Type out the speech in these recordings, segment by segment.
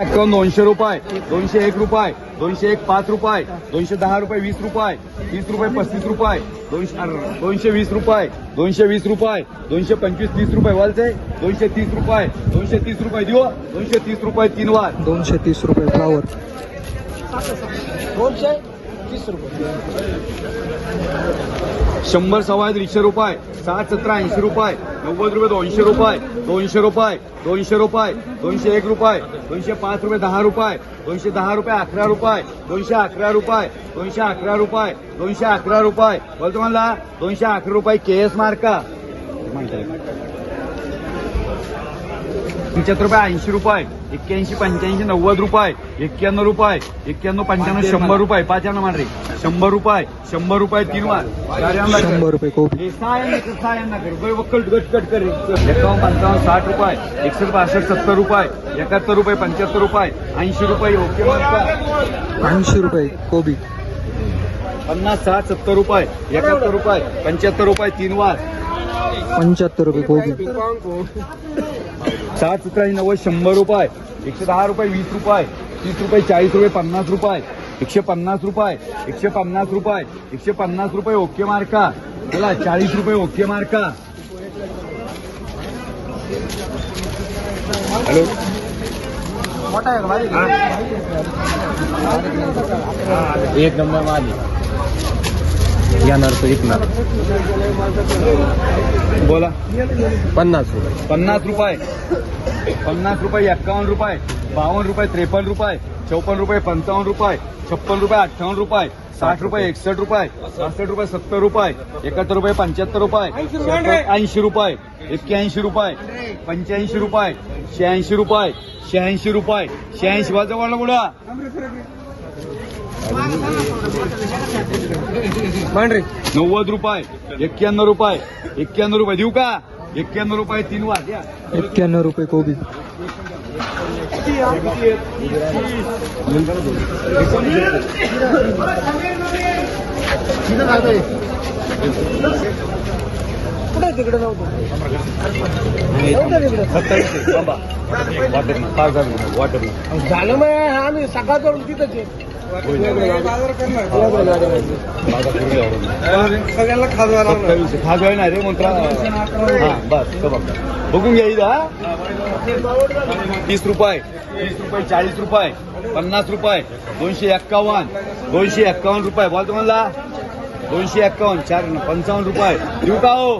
दोनशे रुपये दोनशे एक रुपये दोनशे एक पाच रुपये दोनशे दहा रुपये वीस रुपये तीस रुपये पस्तीस रुपये दोनशे दोनशे वीस रुपये दोनशे वीस रुपये दोनशे पंचवीस तीस रुपये वालचे दोनशे तीस रुपये दोनशे तीस रुपये देऊ दोनशे तीस रुपये तीन वार. दोनशे तीस रुपये फ्लावर शंभर सव्वा दीडशे रुपये. सात सतरा ऐंशी रुपये. नव्वद रुपये दोनशे रुपये. दोनशे रुपये. दोनशे रुपये. दोनशे एक रुपये. दोनशे पाच रुपये दहा रुपये. दोनशे दहा रुपये अकरा रुपये. दोनशे अकरा रुपये. दोनशे अकरा रुपये. दोनशे अकरा रुपये. बोलतो म्हणला दोनशे अकरा रुपये के एस मार्का पंच्याहत्तर रुपये ऐंशी रुपये एक्क्याऐंशी पंच्याऐंशी नव्वद रुपये एक्क्याण्णव रुपये एक्क्याण्णव पंच्याण्णव शंभर रुपये. पाच्याण्णव मांडरे शंभर रुपये शंभर रुपये तीन वार शंभर रुपये कोबी. कर, वक्कल गट एकावन्न पंचावन्न साठ रुपये एकसष्ट बासष्ट सत्तर रुपये एकाहत्तर रुपये पंच्याहत्तर रुपये ऐंशी रुपये ओके. ऐंशी रुपये कोबी. पन्नास साठ सत्तर रुपये एकाहत्तर रुपये पंच्याहत्तर रुपये तीन वार पंच्याहत्तर रुपये कोबी. साठ सतरा नव्वद शंभर रुपये. एकशे दहा रुपये वीस रुपये. तीस रुपये चाळीस रुपये पन्नास रुपये. एकशे पन्नास रुपये. एकशे पन्नास रुपये. एकशे पन्नास रुपये ओके मार्का. चला चाळीस रुपये ओके मार्का. हॅलो. एक नंबर माली येणार तो विकणार. बोला. पन्नास रुपये. पन्नास रुपये. पन्नास रुपये एक्कावन्न रुपये बावन्न रुपये त्रेपन्न रुपये चौपन्न रुपये पंचावन्न रुपये छप्पन रुपये अठ्ठावन्न रुपये साठ रुपये एकसष्ट रुपये पासष्ट रुपये सत्तर रुपये एकाहत्तर रुपये पंच्याहत्तर रुपये ऐंशी रुपये एक्क्याऐंशी रुपये पंच्याऐंशी रुपये शहाऐंशी रुपये शहाऐंशी रुपये शहाऐंशी. वाजता वाढला कुठं मांडरे नव्वद रुपये एक्क्याण्णव रुपये एक्क्याण्णव रुपये. देऊ का? एक्क्याण्णव रुपये तीन वाज द्या एक्क्याण्णव रुपये कोबी. नाही. झालं मग आम्ही सकाळचं तिथंच सगळ्यांना खाजवा खाजवाय नाही रे मंत्रा हा बस बघून घ्या इथं तीस रुपये तीस रुपये चाळीस रुपये पन्नास रुपये दोनशे एक्कावन्न दोनशे एक्कावन्न रुपये बोलतो म्हणला दोनशे एक्कावन्न चार पंचावन्न रुपये देऊ का हो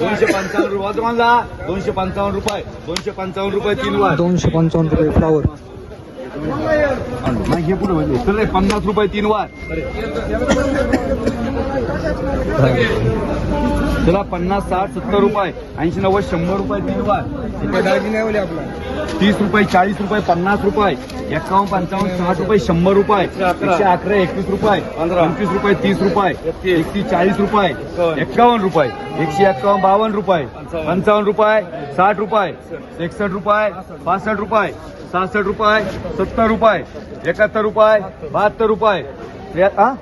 दोनशे पंचावन्न रुपये बोल दोनशे पंचावन्न रुपये दोनशे पंचावन्न रुपये तीन वार. दोनशे पंचावन्न रुपये फ्लावर नाही हे पुढे म्हणजे? पन्नास रुपये तीन वार. चला पन्नास साठ सत्तर रुपये ऐंशी नव्वद शंभर रुपये तीन वार. दागिने आपला. तीस रुपये चाळीस रुपये पन्नास रुपये एक्कावन्न पंचावन्न साठ रुपये शंभर रुपये एकशे अकरा. एकवीस रुपये पंचवीस रुपये तीस रुपये एकतीस. चाळीस रुपये एक्कावन्न रुपये एकशे एक्कावन्न बावन्न रुपये पंचावन्न रुपये साठ रुपये एकसष्ट रुपये पासष्ट रुपये सहासष्ट रुपये सत्तर रुपये एकाहत्तर रुपये बहात्तर रुपये त्र्या-?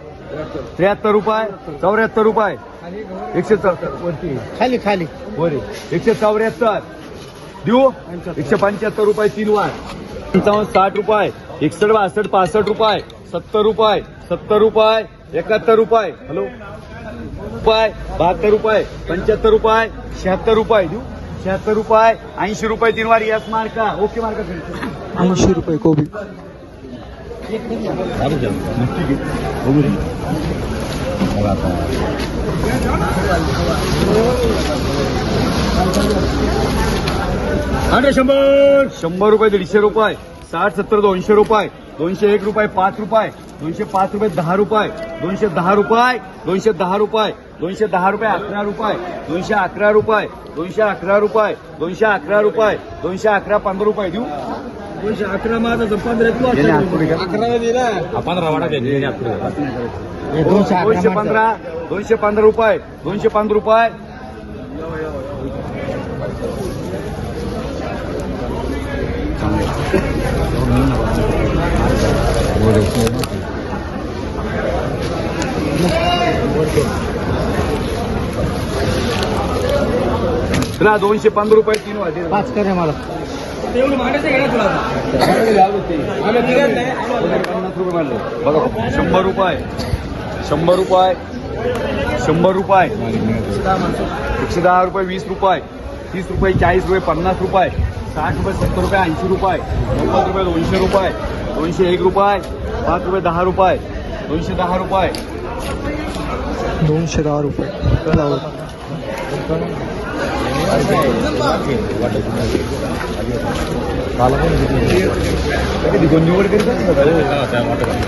त्र्याहत्तर रुपये चौऱ्याहत्तर रुपये. एकशे खाली खाली. बरे एकशे चौऱ्याहत्तर. देऊ? एकशे पंच्याहत्तर रुपये तीन वार. पंचावन्न साठ रुपये. एकसष्ट बासष्ट पासष्ट रुपये. सत्तर रुपये सत्तर रुपये. एकाहत्तर रुपये. हॅलो. रुपये बहात्तर रुपये. पंच्याहत्तर रुपये. शहात्तर रुपये. देऊ? शहात्तर रुपये ऐंशी रुपये तीन वार यस मार्का ओके मार्का ऐंशी रुपये कोबी. शंभर. शंभर रुपये दीडशे रुपये साठ सत्तर दोनशे रुपये. दोनशे एक रुपये पाच रुपये. दोनशे पाच रुपये दहा रुपये. दोनशे दहा रुपये दोनशे दहा रुपये. दोनशे दहा रुपये अकरा रुपये. दोनशे अकरा रुपये. दोनशे अकरा रुपये. दोनशे अकरा रुपये. दोनशे अकरा पंधरा रुपये. देऊ. दोनशे अकरा माझा पंधरा अकरा दिला. पंधरा दोनशे पंधरा दोनशे पंधरा रुपये. दोनशे पंधरा रुपये. चला दोनशे पंधरा रुपये तीन वाजे पाच करे मला. पन्नास रुपये बघा शंभर रुपये. शंभर रुपये. शंभर रुपये. एकशे दहा रुपये वीस रुपये. तीस रुपये चाळीस रुपये पन्नास रुपये. साठ रुपये सत्तर रुपये ऐंशी रुपये नव्वद रुपये दोनशे रुपये दोनशे एक रुपये पाच रुपये दहा रुपये दोनशे दहा रुपये. दोनशे दहा रुपये.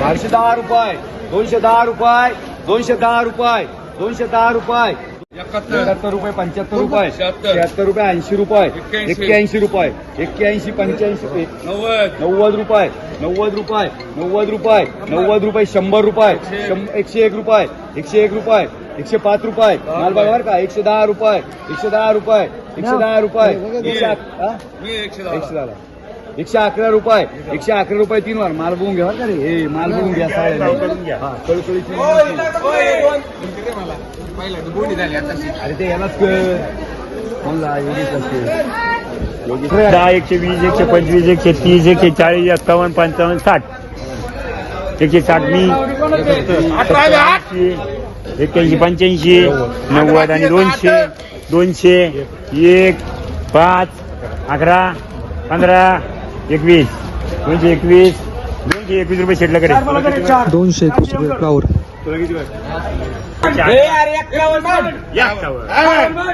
चारशे दहा रुपये दोनशे दहा रुपये दोनशे दहा रुपये दोनशे दहा रुपये. एकाहत्तर. रुपये पंच्याहत्तर रुपये. शहात्तर रुपये ऐंशी रुपये. एक्क्याऐंशी. रुपये. एक्क्याऐंशी पंच्याऐंशी नव्वद. रुपये. नव्वद रुपये. नव्वद रुपये. नव्वद रुपये शंभर रुपये. एकशे एक रुपये. एकशे एक रुपये. एकशे पाच रुपये. माल बघा बरं का? एकशे दहा रुपये. एकशे दहा रुपये. एकशे दहा रुपये. एकशे अक- हा? एकशे दहा. एकशे अकरा रुपये एकशे अकरा रुपये तीन वार. माल बघून घ्या बरं का रे. हे माल बघून घ्या साडे हा कळकळीची अरे ते यालाच कर. असते. दहा एकशे वीस एकशे पंचवीस एकशे तीस एकशे चाळीस एक्कावन्न पंचावन्न साठ. एकशे साठ मी. एक्क्याऐंशी पंच्याऐंशी नव्वद आणि दोनशे. दोनशे एक पाच अकरा पंधरा एकवीस. दोनशे एकवीस. दोनशे एकवीस रुपये शेटला कडे दोनशे एकवीस रुपये फ्लावर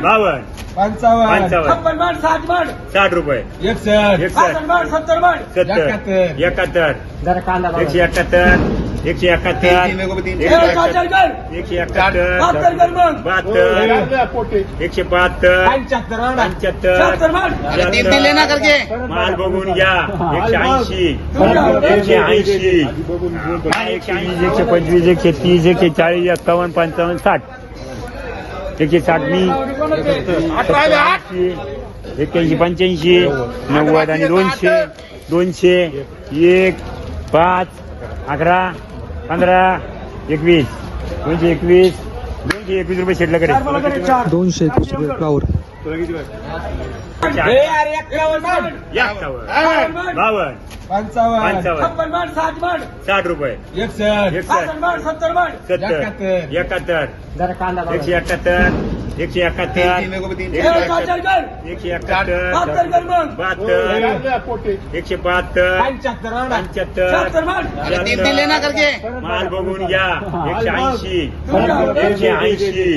बावन्न पंचावन्न. साठ रुपये. एकसष्ट. सत्तर एकाहत्तर. एकशे एकाहत्तर. एकशे एकाहत्तर. एकशे एकाहत्तर. बहात्तर एकशे बहात्तर. पंच्याहत्तर माल बघून घ्या. एकशे ऐंशी. एकशे ऐंशी. एकशे पंचवीस एकशे तीस एकशे चाळीस एक्कावन्न पंचावन्न. साठ. एकशे साठ मी. एक्क्याऐंशी पंच्याऐंशी. नव्वद आणि दोनशे. दोनशे. एक पाच अकरा पंधरा एकवीस. दोनशे एकवीस. दोनशे एकवीस रुपये शेटला कडे. दोनशे एकवीस रुपये फ्लावर बावन्न पंचावन्न. साठ रुपये. एकसष्ट. सत्तर एकाहत्तर. एकशे एकाहत्तर. एकशे एकाहत्तर. एकशे एकाहत्तर. बहात्तर एकशे बहात्तर. पंच्याहत्तर माल बघून घ्या. एकशे ऐंशी. एकशे ऐंशी.